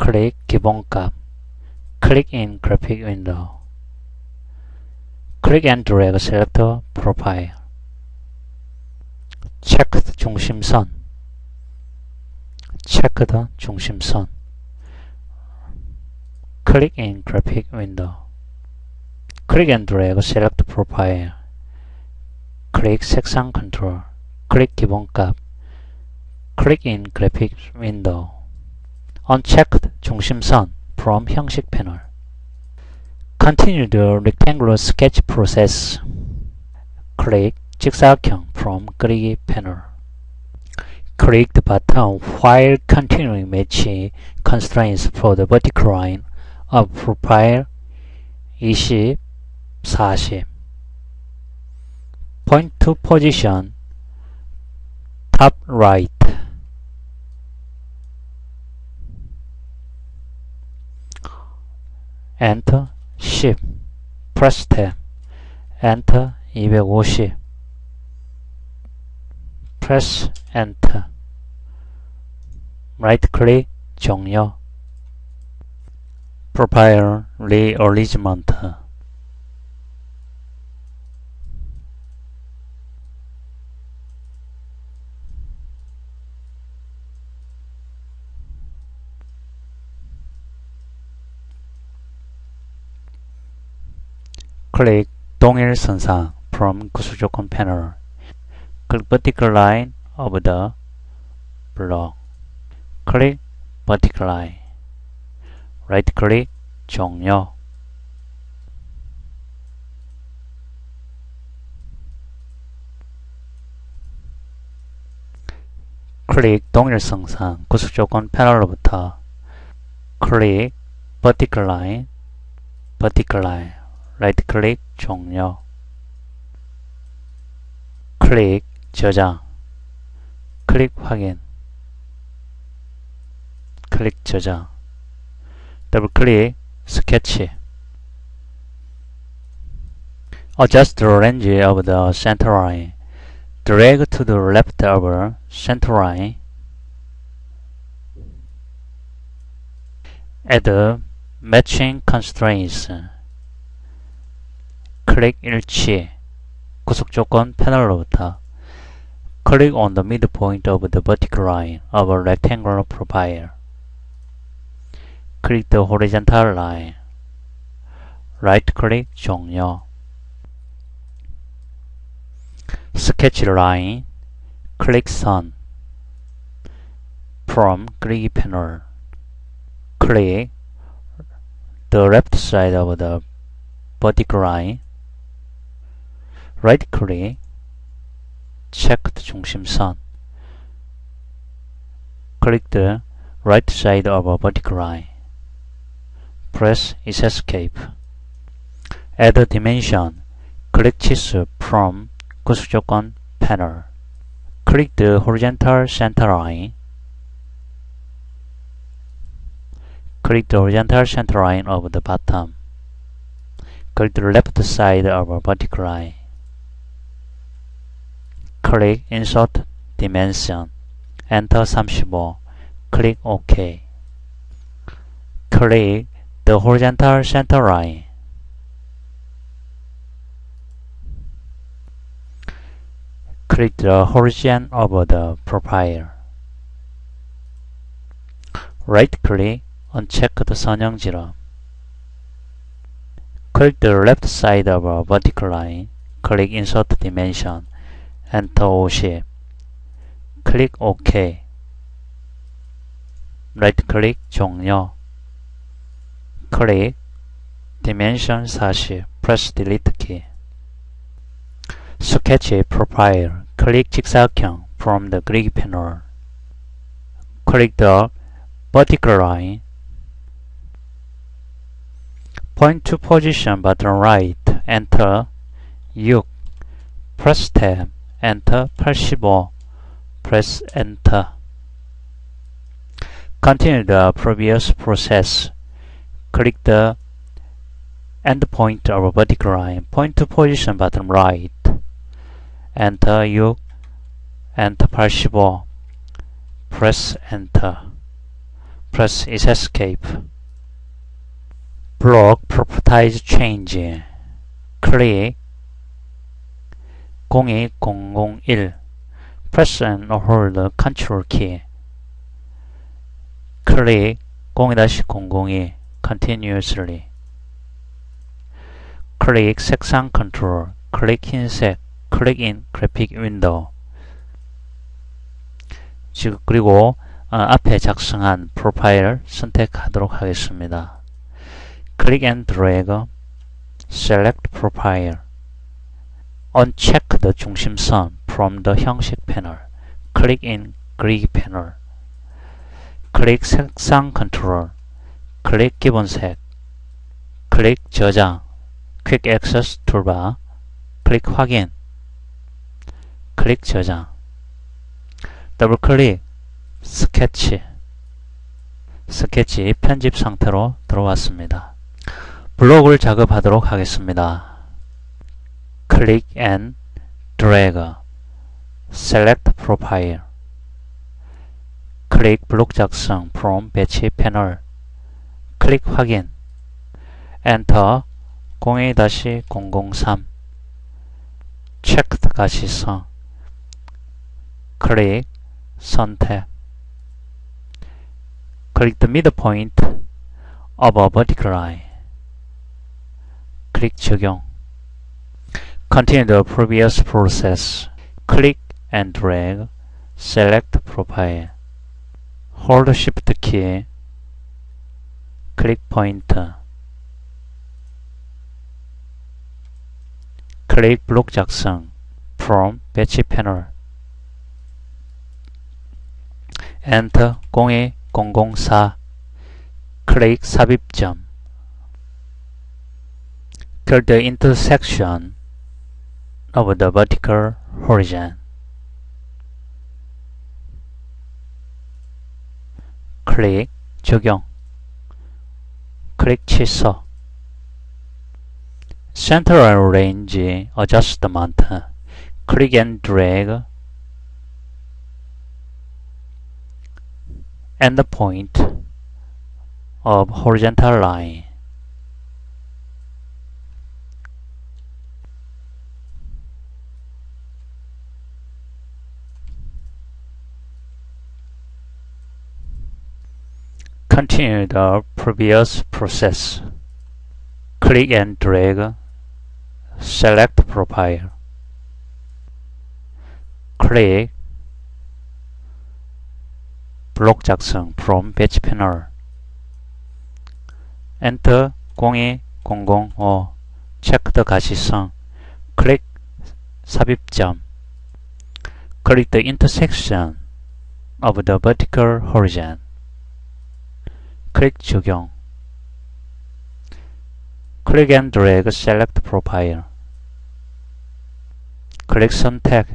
클릭 기본값 Click in graphic window Click and drag select profile Checked 중심선 Checked 중심선 Click in graphic window Click and drag select profile 클릭 색상 컨트롤 클릭 기본값 Click in graphic window Unchecked 중심선 from 형식 패널 Continue the rectangular sketch process 클릭 직사각형 from 그리기 패널 Click the button while continuing matching constraints for the vertical line of profile 20, 40 Point to position top right 엔터 10 프레스 10 엔터 250 프레스 엔터. 라이트 클릭 종료. 프로파일 리얼리지먼트 클릭 동일 선상 from 구수조건 패널 click vertical line of the block click vertical line right click 종료 클릭 동일 선상 구수조건 패널로부터 클릭 vertical line vertical line 라이트 클릭 종료 클릭 저장 클릭 확인 클릭 저장 더블 클릭 스케치 Adjust the range of the center line. Drag to the left of center line. Add matching constraints. 클릭 일치 구속조건 패널로부터 Click on the midpoint of the vertical line of a rectangular profile. Click the horizontal line. Right click 종료. Sketch line. Click Sun. From 그리기 panel. Click the left side of the vertical line. right click, check the 중심선. Click the right side of a vertical line. Press is escape. Add a dimension. Click 치수 from 구수조건 panel. Click the horizontal center line. Click the horizontal center line of the bottom. Click the left side of a vertical line. Click Insert Dimension. Enter 35. Click OK. Click the horizontal center line. Click the horizon of the profile. Right-click Uncheck the 선형지름. Click the left side of a vertical line. Click Insert Dimension. Enter 50. 클릭 OK. 라이트 클릭 종료. 클릭 Dimension 40. Press Delete key. Sketch Profile. 클릭 직사각형 from the grid panel. Click the vertical line. Point to position button right. Enter 6. Press tab. Enter 85. Press Enter. Continue the previous process. Click the endpoint of a vertical line. Point to position button right. Enter 6. Enter 85. Press Enter. Press is escape. Block properties change. Click 02001 Press and hold Control key. Click 0-002 continuously. 클릭 색상 컨트롤, 클릭 흰색, 클릭 인 그래픽 윈도우. 지금 그리고 어, 앞에 작성한 프로파일 선택하도록 하겠습니다. 클릭 앤 드래그, select profile. Uncheck the 중심선 from the 형식 패널. click in grid 패널. 클릭 색상 컨트롤. 클릭 기본색. 클릭 저장. 퀵 액세스 툴바. 클릭 확인. 클릭 저장. 더블 클릭. 스케치. 스케치 편집 상태로 들어왔습니다. 블록을 작업하도록 하겠습니다. 클릭 앤 드래그 select profile 클릭 블록 작성 from 배치 패널 클릭 확인 엔터 02-003 checked 가시성 클릭 선택 클릭 the midpoint of a vertical line 클릭 적용 Continue the previous process. Click and drag. Select profile. Hold Shift key. Click pointer. 클릭 블록 작성 from 배치 패널 Enter 02004 클릭 삽입점 Clear the intersection of the vertical horizon. 클릭 적용 클릭 취소 Central Range Adjustment click and drag endpoint of horizontal line Continue the previous process. Click and drag. Select profile. 클릭 블록 작성 from batch panel Enter 02005 체크 더 가시성 클릭 삽입점 Click the intersection of the vertical horizon 클릭 적용 클릭 앤 드래그 select profile 클릭 선택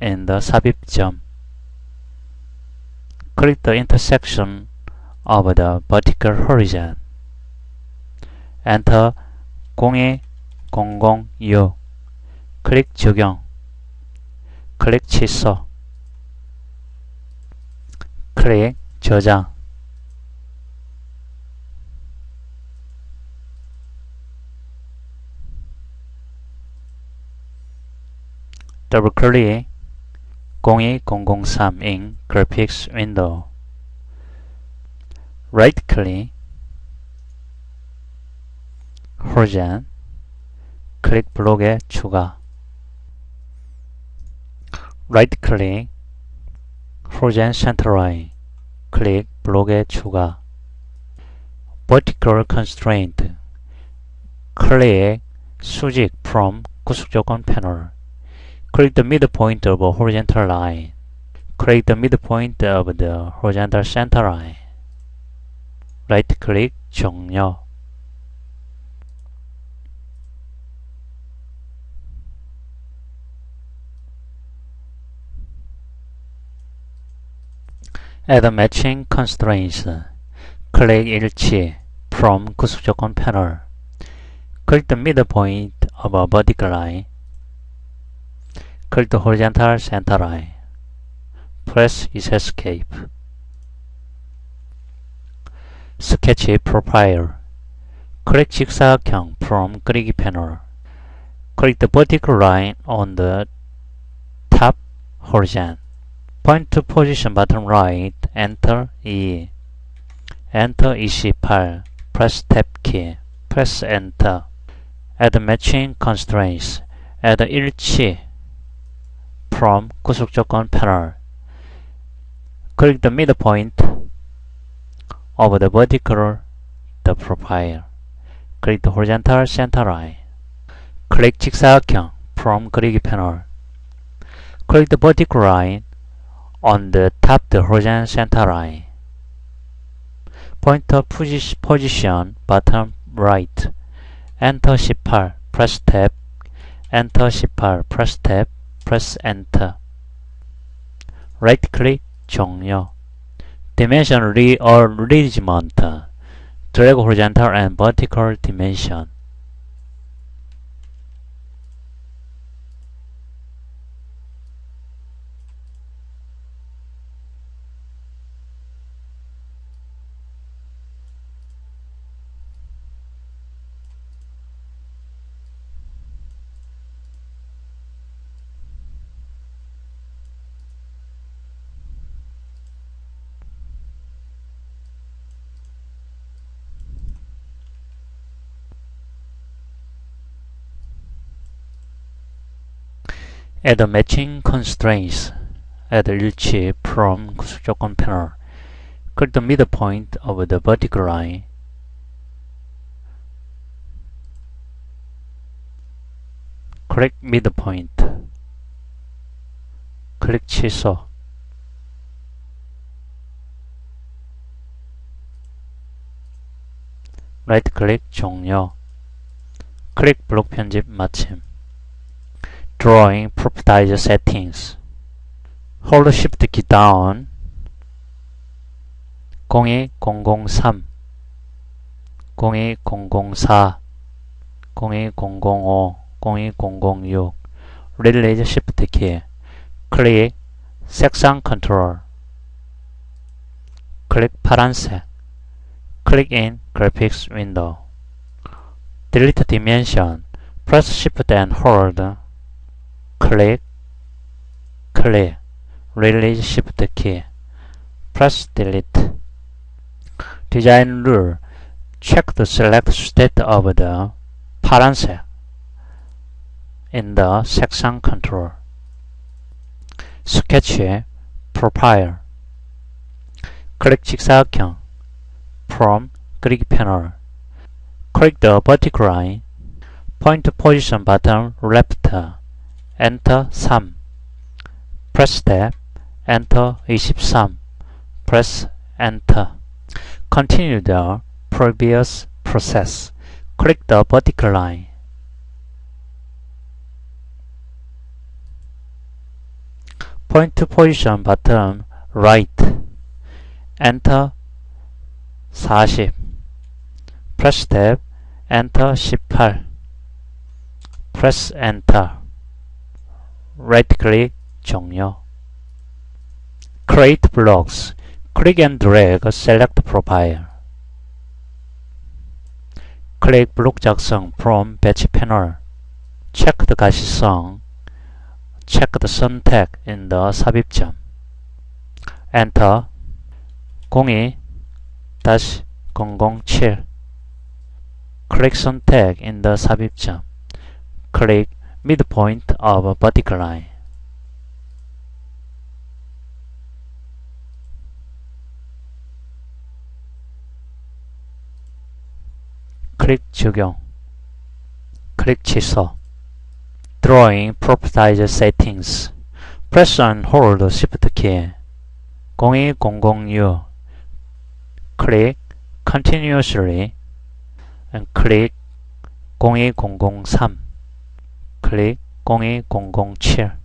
the 삽입점 click the intersection of the vertical horizon enter 02006 클릭 적용 클릭 취소 클릭 저장 double click 02003 in graphics window right click horizon 클릭 블록에 추가 right click horizon center line 클릭 블록에 추가 vertical constraint 클릭 수직 from 구속조건 패널 Click the midpoint of a horizontal line. Click the midpoint of the horizontal center line. Right click 종료. Add matching constraints. 클릭 일치 from 구속조건 패널. Click the midpoint of a vertical line. Click the horizontal center line. Press is escape. 스케치 프로파일 클릭 직사각형 from 그리기 패널 Click the vertical line on the top horizon. Point to position bottom right. Enter E. Enter 28. Press Tab key. Press Enter. Add matching constraints. Add 일치 from 구속 조건 panel. Click the midpoint of the vertical the profile. Click the horizontal center line. 클릭 직사각형 from 그리기 패널 Click the vertical line on the top the horizontal center line. Pointer position bottom right. Enter 18. Press tab. Enter 18. Press tab. Press enter. Right click 종료. Dimension rearrangement. Drag horizontal and vertical dimension. Add matching constraints. Add 일치 from 구조조건 panel. Click the midpoint of the vertical line. Click midpoint. 클릭 취소. 라이트 클릭 종료. 클릭 블록 편집 마침. Drawing Properties Settings. 홀드 쉬프트 키 다운 02003 02004 02005 02006 릴리즈 쉬프트 키 클릭 색상 컨트롤 클릭 파란색 클릭 인 그래픽스 윈도우 딜리트 디멘션 프레스 쉬프트 앤 홀드 click, clear, release shift key, press delete. Design rule, check the select state of the 파란색 in the section control. Sketch profile. 클릭 직사각형 from 그리기 패널. Click the vertical line. Point position button left. Enter 3 Press Tab Enter 23 Press Enter Continue the previous process. Click the vertical line. Point to position button right. Enter 40 Press Tab Enter 18 Press Enter right click 종료 create blocks click and drag select profile 클릭 블록 작성 from panel check the 가시성 the 선택 in the 삽입점 enter 02-007 클릭 선택 in the 삽입점 클릭 midpoint of a vertical line. 클릭 적용 클릭 취소 Drawing Properties Settings Press and hold Shift key 02006 Click Continuously and click 02003 클릭 02007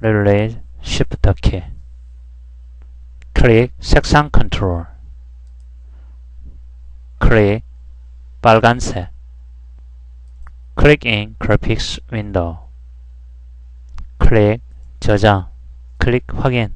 릴레이 Shift 키. 클릭 색상 컨트롤. 클릭 빨간색. 클릭 in Graphics Window 클릭 저장. 클릭 확인